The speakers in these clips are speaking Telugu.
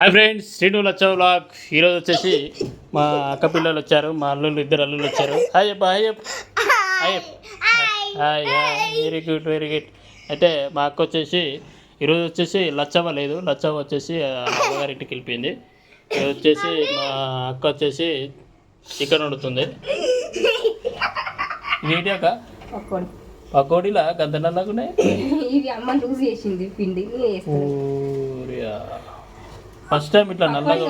హాయ్ ఫ్రెండ్స్ శ్రీను లచ్చవ్ బ్లాగ్. ఈరోజు వచ్చేసి మా అక్క పిల్లలు వచ్చారు మా అల్లుళ్ళు ఇద్దరు అల్లుళ్ళు వచ్చారు. హాయ్ అప్ప హాయ్ అప్ప hi hi hi. Very good very good అయితే మా అక్క వచ్చేసి ఈరోజు వచ్చేసి లచ్చవ్వ లేదు. లచ్చవ్వ వచ్చేసి అమ్మగారింటికి వెళ్ళిపోయింది. ఈరోజు వచ్చేసి మా అక్క వచ్చేసి చికెన్ వండుతుంది. ఏంటి అక్క? పకోడీ. పకోడీలా? గంత నల్లగున్నాయి ఇది అమ్మ చేసింది పిండి. ఫస్ట్ టైం ఇట్లా నల్లగా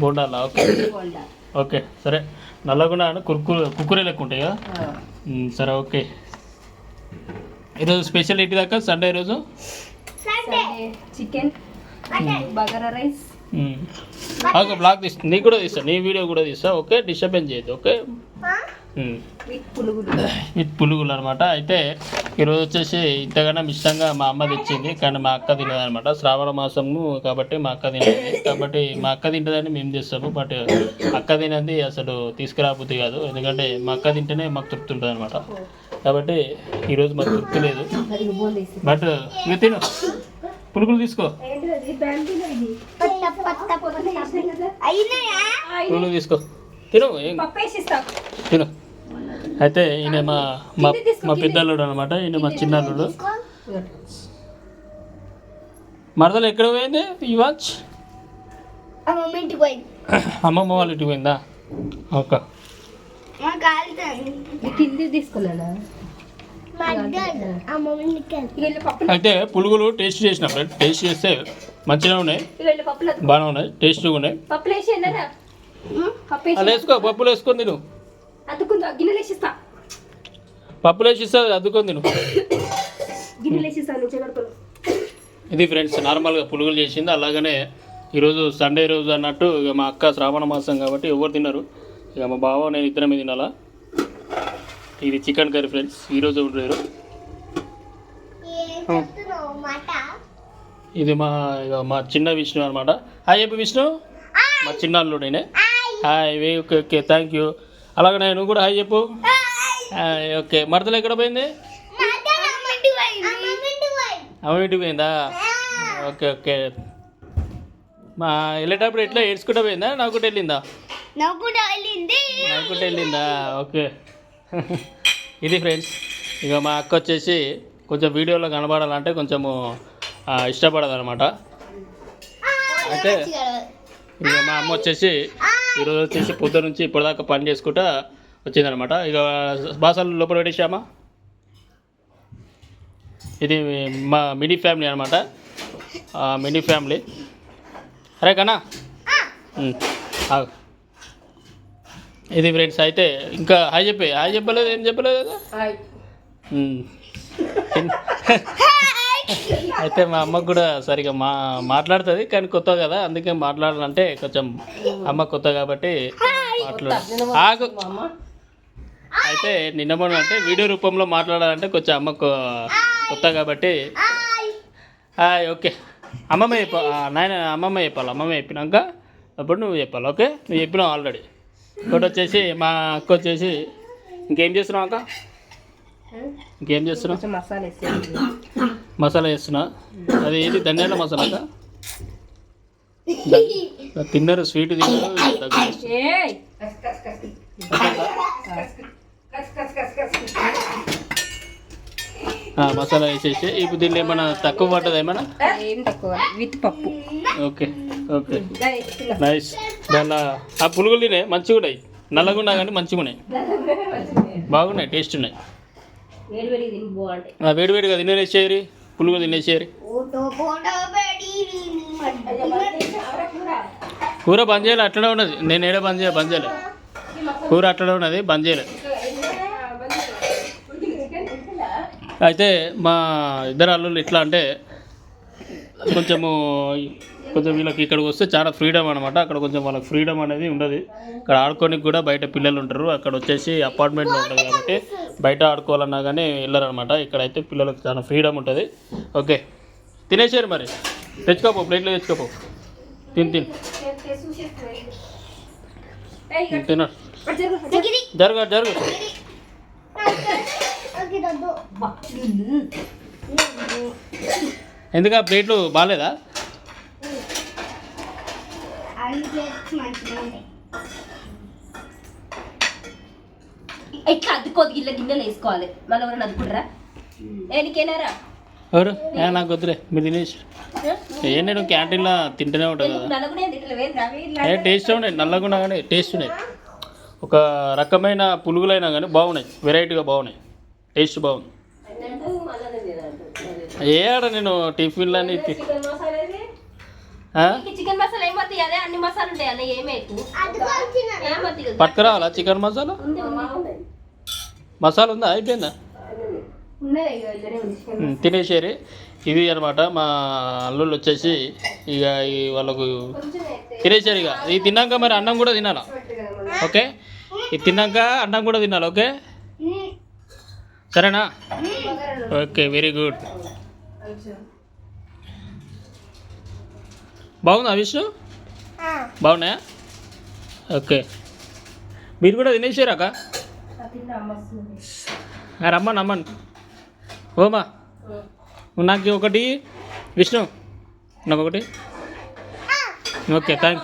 బోండాలు ఓకే. బోండా ఓకే సరే. నల్లగున్నా కుర్కురు కుక్కురే లెక్క ఉంటాయి? కదా సరే ఓకే. ఈరోజు స్పెషల్ ఏంటి దాకా? సండే రోజు Sunday. Chicken bagara rice. Blog తీస్తా నీకు కూడా తీస్తా నీ వీడియో కూడా తీస్తా ఓకే? డిస్టర్బెన్స్ చేయొద్దు ఓకే. విత్ పులుగులు అనమాట అయితే ఈరోజు వచ్చేసి ఇంతగానో ఇష్టంగా మా అమ్మ తెచ్చింది కానీ మా అక్క తినదు అనమాట శ్రావణ మాసము కాబట్టి మా అక్క తినదు. కాబట్టి మా అక్క తింటుందని మేము చేస్తాము. బట్ అక్క తినది అసలు తీసుకురాబుద్ది కాదు. ఎందుకంటే మా అక్క తింటేనే మాకు తృప్తి ఉంటుంది అనమాట కాబట్టి ఈరోజు మాకు తృప్తి లేదు. బట్ ఇక తిను. పులుగులు తీసుకో. పులుగులు తీసుకో. తిను తిను. అయితే ఈయన మా మా మా పెద్దల్లుడు అనమాట ఈయన మా చిన్నల్లుడు మరదలు ఎక్కడ పోయింది ఈ వాచ్ ఇంటికి పోయింది. అమ్మమ్మ వాళ్ళ ఇంటికి పోయిందా? ఓకే. అయితే పులుగులు టేస్ట్ చేసిన ఫ్రెండ్. టేస్ట్ చేస్తే మంచిగా ఉన్నాయి. బాగానే ఉన్నాయి టేస్ట్గా ఉన్నాయి. పప్పులు వేసుకో పప్పులు వేసుకొని తిను. అద్దుకుందా గిన్నెలు వేసిస్తా. పప్పులు వేసి ఇస్తుంది అద్దుకొని తిను. గిన్నెలు వేసిస్తా నుంచి కడుపులు ఇది ఫ్రెండ్స్ నార్మల్గా పులుగులు చేసింది. అలాగనే ఈరోజు సండే రోజు అన్నట్టు ఇక మా అక్క శ్రావణ మాసం కాబట్టి ఎవరు తిన్నారు ఇక మా బావ నేను ఇద్దరమే తినాలా? ఇది చికెన్ కర్రీ ఫ్రెండ్స్ ఈరోజు మాట? ఇది మా ఇక మా చిన్న విష్ణు అనమాట హాయ్ చెప్పు విష్ణు. మా చిన్న అల్లుడేనే హాయ్. వే ఓకే ఓకే థ్యాంక్ యూ అలాగనే నువ్వు కూడా హాయ్ చెప్పు. ఓకే మరదలు ఎక్కడ పోయింది? అమ్మ ఇంటికి పోయింది? ఓకే ఓకే మా వెళ్ళేటప్పుడు ఎట్లా ఏడ్చుకుంటూ పోయిందా? నాకు కూడా వెళ్ళిందా? నాకు వెళ్ళింది. ఓకే ఇది ఫ్రెండ్స్ ఇక మా అక్క వచ్చేసి కొంచెం వీడియోలో కనబడాలంటే కొంచెము ఇష్టపడదు అనమాట అయితే ఇక మా అమ్మ వచ్చేసి ఈరోజు వచ్చేసి పొద్దు నుంచి ఇప్పటిదాకా పని చేసుకుంటా వచ్చిందనమాట ఇక బాసాలు లోపల పెట్టేసామా? ఇది మా మినీ ఫ్యామిలీ అనమాట మినీ ఫ్యామిలీ. అరే కన్నా. ఇది ఫ్రెండ్స్ అయితే ఇంకా హాయ్ చెప్పి హాయ్ చెప్పలేదు ఏం చెప్పలేదు? కదా. అయితే మా అమ్మకు కూడా సరిగా మా మాట్లాడుతుంది కానీ కొత్త కదా అందుకే మాట్లాడాలంటే కొంచెం అమ్మ కొత్త కాబట్టి మాట్లాడు. ఆగు. అమ్మ అయితే నిన్న మొన్న అంటే వీడియో రూపంలో మాట్లాడాలంటే కొంచెం అమ్మ కొత్త కాబట్టి. ఓకే. అమ్మమ్మ చెప్ప నాయన అమ్మమ్మ చెప్పాలి అమ్మమ్మ చెప్పినాక అప్పుడు నువ్వు చెప్పాలి ఓకే? నువ్వు చెప్పినావు ఆల్రెడీ ఇంకోటి వచ్చేసి మా అక్క వచ్చేసి ఇంకేం చేస్తున్నావు అక్క? ఇంకేం చేస్తున్నావు? కొంచెం మసాలా వేస్తున్నా అది ఏది ధనియాల మసాలా తిన్నారు స్వీట్ తిన్నారు మసాలా వేసేసి. ఇప్పుడు దీనిలో ఏమైనా తక్కువ పడ్డది ఏమైనా ఏం తక్కువ విత్ పప్పు. Okay okay. దాని. నైస్. దానిలో ఆ పులుగులు తినే మంచిగా ఉన్నాయి నల్లగా ఉన్నా కానీ మంచిగా ఉన్నాయి బాగున్నాయి టేస్ట్ ఉన్నాయి వేడివేడిగా తినేసేయరి పులుగు తినేసేయరి కూర. బంద్ చేయాలి అట్లనే ఉన్నది. నేను ఏడ బంద్ చేయాలి? బంద్ చేయలే. కూర అట్లనే ఉన్నది బంద్ చేయలే. అయితే మా ఇద్దరు అల్లుళ్ళు ఎట్లా అంటే కొంచెము కొంచెం వీళ్ళకి ఇక్కడికి వస్తే చాలా ఫ్రీడమ్ అనమాట అక్కడ కొంచెం వాళ్ళకి ఫ్రీడమ్ అనేది ఉండదు. ఇక్కడ ఆడుకోనికి కూడా బయట పిల్లలు ఉంటారు. అక్కడ వచ్చేసి అపార్ట్మెంట్లో ఉంటుంది కాబట్టి బయట ఆడుకోవాలన్నా కానీ వెళ్ళరు అనమాట ఇక్కడైతే పిల్లలకు చాలా ఫ్రీడమ్ ఉంటుంది. ఓకే. తినేసారు మరి? తెచ్చుకోపో ప్లేట్లో తెచ్చుకోపో. తిని తిని. తిన జరుగు జరుగు. ఎందుకు ప్లేట్లు బాగాలేదా? ఇట్లా అద్దుకోదు గిల్ల గిన్నెలు వేసుకోవాలి. మళ్ళీ ఎవరైనా అద్దుకుంటారా? ఏనికేనారా ఎవరు? ఏ నాకు వద్దులే మీరు తినేసి. ఏ నేను క్యాంటీన్లో తింటూనే ఉంటాను కదా. ఏ టేస్ట్ ఉన్నాయి నల్లగున్నా కానీ టేస్ట్ ఉన్నాయి. ఒక రకమైన పులుగులైనా కానీ బాగున్నాయి వెరైటీగా బాగున్నాయి. టేస్ట్ బాగుంది. ఏ ఆడ నేను ఏమవుతాయి కదా పట్టుకురావాలా చికెన్ మసాలా. మసాలా ఉందా? అయిపోయిందా? తినేసేరి. ఇది అనమాట మా అల్లుళ్ళు వచ్చేసి ఇక ఈ వాళ్ళకు తినేసారు ఇక ఇది తిన్నాక మరి అన్నం కూడా తినాలా? ఓకే? ఇది తిన్నాక అన్నం కూడా తినాలి? ఓకే? సరేనా? Okay very good. బాగుందా విష్ణు బాగున్నాయా? ఓకే. మీరు కూడా తినేసారాక రమ్మని రమ్మని. ఓమా నాకు ఒకటి విష్ణు నాకు ఒకటి. ఓకే థ్యాంక్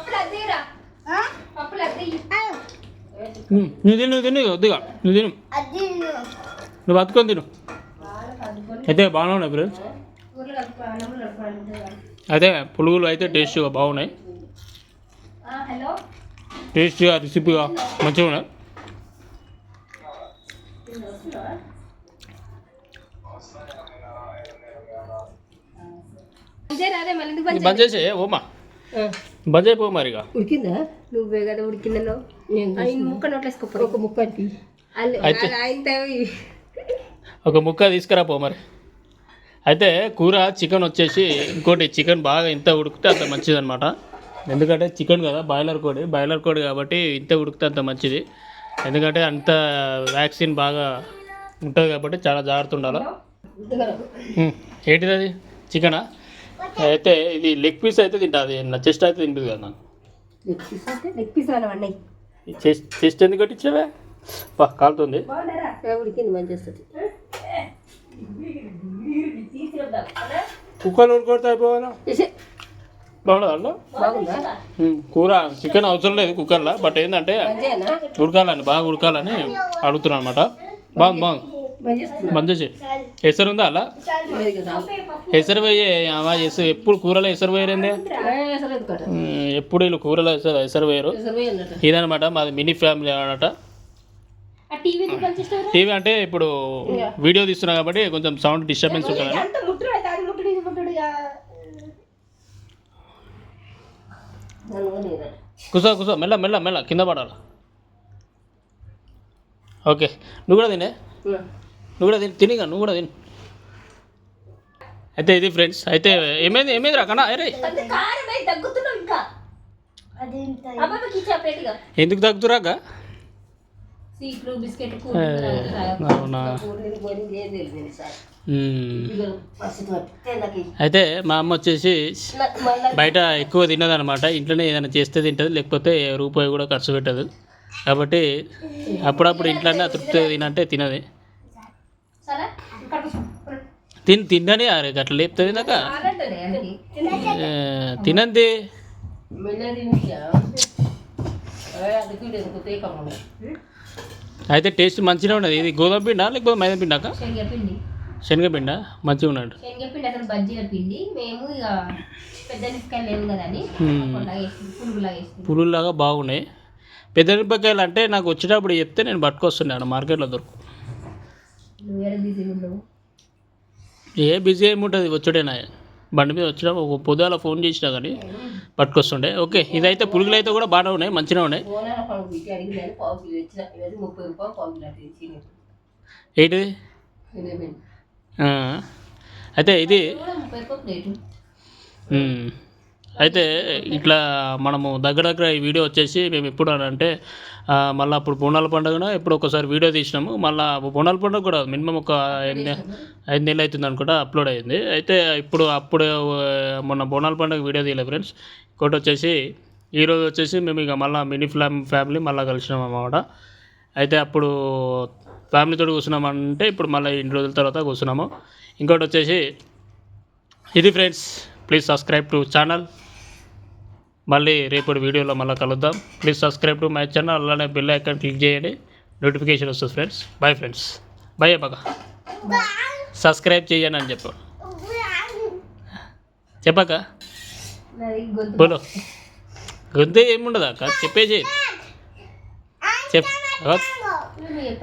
నువ్వు తిను నువ్వు తిను వద్దుగా నువ్వు తిను. నువ్వు బతుకొని తిను. అయితే బాగానే ఉన్నాయి ఫ్రెండ్స్ అయితే పులుగులు అయితే టేస్ట్గా బాగున్నాయి. హలో? టేస్ట్గా రెసిపీగా మంచిగా ఉన్నాయి. అదే బంద్ చేసే ఓమా. బంద్ అయిపో మరిగా. ఉడికిందా? నువ్వే కదా ఆయన ముక్క నోట్లో వేసుకోపోరు ఒక ముక్క అయితే- ఒక ముక్క తీసుకురా పో మరి. అయితే కూర చికెన్ వచ్చేసి ఇంకోటి చికెన్ బాగా ఇంత ఉడికితే అంత మంచిది అనమాట ఎందుకంటే చికెన్ కదా బాయిలర్ కోడి. బాయిలర్ కోడి కాబట్టి ఇంత ఉడికితే అంత మంచిది. ఎందుకంటే అంత వ్యాక్సిన్ బాగా ఉంటుంది కాబట్టి చాలా జాగ్రత్త ఉండాలి. ఏంటిది అది? చికెనా అయితే ఇది లెగ్ పీస్ అయితే తింటుంది నా చెస్ట్ అయితే తింటుంది కదా నాకు చెస్ట్ చెస్ట్ ఎందుకు కట్టించావే? కాలుతుంది. మంచి కుక్కర్ ఊరుకొడితే అయిపోవాలా? బాగుండదా? బాగుందా? కూర చికెన్ అవసరం లేదు కుక్కర్లో బట్ ఏంటంటే ఉడకాలని బాగా ఉడకాలని అడుగుతున్నాను అనమాట బాగుంది. బాగుంది చేయి. ఎసరు ఉందా అలా? ఎసరు వేయే అమ్మా ఎసరు ఎప్పుడు కూరలో ఎసరు వేయరేందే ఉమ్, ఎప్పుడు వీళ్ళు కూరలో ఎసరు ఎసరు వేయరు ఇదనమాట మాది మినీ ఫ్యామిలీ అనమాట ఆ టీవీ అంటే ఇప్పుడు వీడియో తీస్తున్నాం కాబట్టి కొంచెం సౌండ్ డిస్టర్బెన్స్ ఉంటుందని కూసో కూసో మెల్ల మెల్ల మెల్ల. కింద పడాలి? ఓకే. నువ్వు కూడా తినే? నువ్వు కూడా తిని తినిగా నువ్వు కూడా తిని. అయితే ఇది ఫ్రెండ్స్ అయితే ఏమైంది ఏమైంది అరే అబ్బాయికి సెపరేట్గా ఎందుకు బిస్కెట్ అవునా. అయితే మా అమ్మ వచ్చేసి బయట ఎక్కువ తినదనమాట ఇంట్లోనే ఏదైనా చేస్తే తింటుంది లేకపోతే రూపాయి కూడా ఖర్చు పెట్టదు. కాబట్టి అప్పుడప్పుడు ఇంట్లోనే తృప్తిగా తినంటే తినది. సరే తిని తినని అరే అట్లా లేపుతుంది నాక. తినంది. అయితే టేస్ట్ మంచిగా ఉన్నది ఇది గోధుమ పిండా లేకపోతే మైదా పిండాక? శనగపిండి? మంచిగా ఉన్నాడు. శనగపిండి అసలు బజ్జీల పిండి. మేము ఇక పెద్ద లేవు పులుల్లాగా బాగున్నాయి. పెద్ద మిరపకాయలు అంటే నాకు వచ్చేటప్పుడు చెప్తే నేను పట్టుకొస్తున్నాను మార్కెట్లో దొరుకు. ఏ బిజీ ఏముంటుంది వచ్చుడేనా? బండి మీద వచ్చిన ఒక పొద్దుల ఫోన్ చేసినా కానీ పట్టుకొస్తుండే. ఓకే ఇదైతే పురుగులు అయితే కూడా బాగానే ఉన్నాయి మంచిగా ఉన్నాయి. ఏంటిది? అయితే ఇది అయితే ఇట్లా మనము దగ్గర దగ్గర ఈ వీడియో వచ్చేసి మేము ఎప్పుడు అని అంటే మళ్ళీ అప్పుడు బోనాల పండుగన ఎప్పుడు ఒకసారి వీడియో తీసినాము. మళ్ళీ బోనాల పండుగ కూడా మినిమం ఒక ఎన్ని ఐదు నెలలు అవుతుంది అనుకుంటా అప్లోడ్ అయింది. అయితే ఇప్పుడు అప్పుడు మొన్న బోనాల పండుగ వీడియో తీయలేదు ఫ్రెండ్స్. ఇంకోటి వచ్చేసి ఈరోజు వచ్చేసి మేము ఇక మళ్ళీ మినీ ఫ్లామ్ ఫ్యామిలీ మళ్ళీ కలిసినాం అన్నమాట. అయితే అప్పుడు ఫ్యామిలీతో కూర్చున్నామంటే ఇప్పుడు మళ్ళీ ఇన్ని రోజుల తర్వాత కూర్చున్నాము. ఇంకోటి వచ్చేసి ఇది friends please subscribe to channel మళ్ళీ రేపటి వీడియోలో మళ్ళీ కలుద్దాం. Please subscribe to my channel అలానే బెల్ ఐకాన్ క్లిక్ చేయండి. నోటిఫికేషన్ వస్తుంది ఫ్రెండ్స్. బాయ్ ఫ్రెండ్స్ బాయ్ బాగా సబ్స్క్రైబ్ చేయండి అని చెప్పు. చెప్పాక బోలో. గొంతే ఏముండదు అక్క. చెప్పేసి చెప్?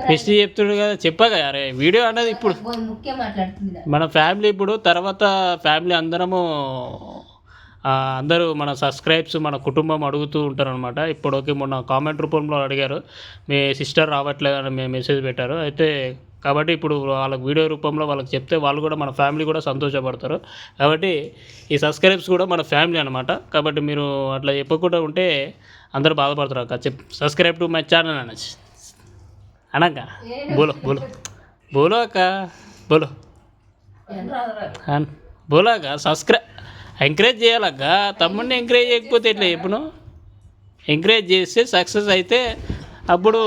ఫెస్ట్ చెప్తుడు కదా చెప్పాక అరే వీడియో అనేది ఇప్పుడు మన ఫ్యామిలీ ఇప్పుడు తర్వాత ఫ్యామిలీ అందరము అందరూ మన సబ్స్క్రైబ్స్ మన కుటుంబం అడుగుతూ ఉంటారు అనమాట ఇప్పుడు మొన్న కామెంట్ రూపంలో అడిగారు మీ సిస్టర్ రావట్లేదని మేము మెసేజ్ పెట్టారు. అయితే కాబట్టి ఇప్పుడు వాళ్ళకి వీడియో రూపంలో వాళ్ళకి చెప్తే వాళ్ళు కూడా మన ఫ్యామిలీ కూడా సంతోషపడతారు. కాబట్టి ఈ సబ్స్క్రైబ్స్ కూడా మన ఫ్యామిలీ అనమాట కాబట్టి మీరు అట్లా చెప్పకుండా ఉంటే అందరూ బాధపడతారు అక్క. చెప్ సబ్స్క్రైబ్ టు మై ఛానల్ అనొచ్చు అనక్క బోలో బోలో. బోలో అక్క బోలో. బోలో అక్క సబ్స్క్రై ఎంకరేజ్ చేయాలక్క. తమ్ముడిని ఎంకరేజ్ చేయకపోతే ఎట్లా చెప్పును ఎంకరేజ్ చేస్తే సక్సెస్ అయితే అప్పుడు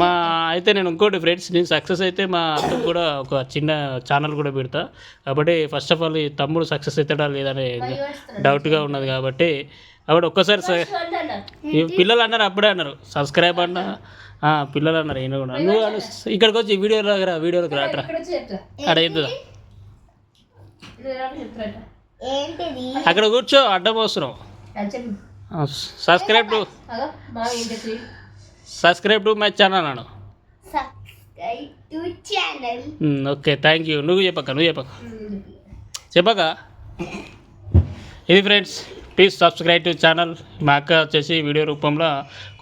మా అయితే నేను ఇంకోటి ఫ్రెండ్స్ నేను సక్సెస్ అయితే మా అక్కకు కూడా ఒక చిన్న ఛానల్ కూడా పెడతా. కాబట్టి ఫస్ట్ ఆఫ్ ఆల్ ఈ తమ్ముడు సక్సెస్ అవుతాడా లేదనే డౌట్గా ఉన్నది కాబట్టి కాబట్టి ఒక్కసారి పిల్లలు అన్నారు అప్పుడే అన్నారు. సబ్స్క్రైబ్ అన్న. ఆ, పిల్లలు అన్నారు ఈయన కూడా నువ్వు అను- ఇక్కడికి వచ్చి వీడియోలోకి రా వీడియోలోకి రాట్రా. అక్కడ చెప్తుందా ఏంటిది? అక్కడ కూర్చో అడ్డం వస్తున్నాం అది చెప్పు. Subscribe to subscribe to my channel Anu subscribe to channel okay thank you నువ్వు చెప్పక నువ్వు చెప్పక చెప్పక ఇది friends please subscribe to channel మా అక్క వచ్చేసి వీడియో రూపంలో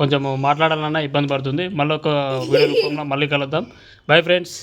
కొంచెం మాట్లాడాలన్నా ఇబ్బంది పడుతుంది. మళ్ళీ ఒక వీడియో రూపంలో మళ్ళీ కలుద్దాం. Bye friends